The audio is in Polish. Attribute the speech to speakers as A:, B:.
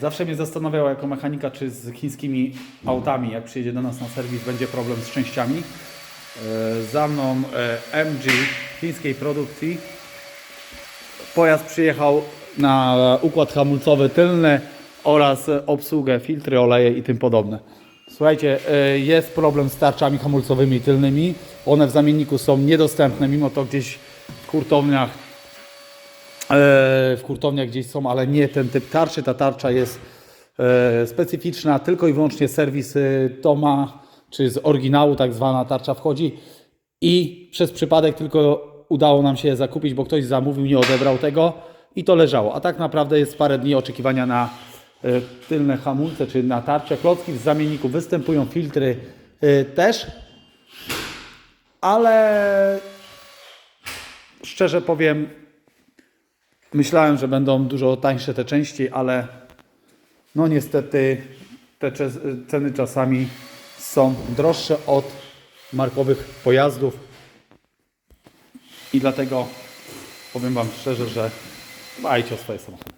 A: Zawsze mnie zastanawiało jako mechanika, czy z chińskimi autami, jak przyjedzie do nas na serwis, będzie problem z częściami. E, Za mną e, MG chińskiej produkcji. Pojazd przyjechał na układ hamulcowy tylny oraz obsługę, filtry, oleje i tym podobne. Słuchajcie, e, jest problem z tarczami hamulcowymi tylnymi. One w zamienniku są niedostępne, mimo to gdzieś w kurtowniach e, w kurtowniach gdzieś są, ale nie ten typ tarczy. Ta tarcza jest e, specyficzna, tylko i wyłącznie serwis e, Toma, czy z oryginału tak zwana tarcza wchodzi i przez przypadek tylko udało nam się zakupić, bo ktoś zamówił, nie odebrał tego i to leżało. A tak naprawdę jest parę dni oczekiwania na e, tylne hamulce, czy na tarcze. Klocki w zamienniku występują, filtry e, też, ale szczerze powiem, Myślałem, że będą dużo tańsze te części, ale no niestety te ceny czasami są droższe od markowych pojazdów. I dlatego powiem Wam szczerze, że dbajcie o swoje samochody.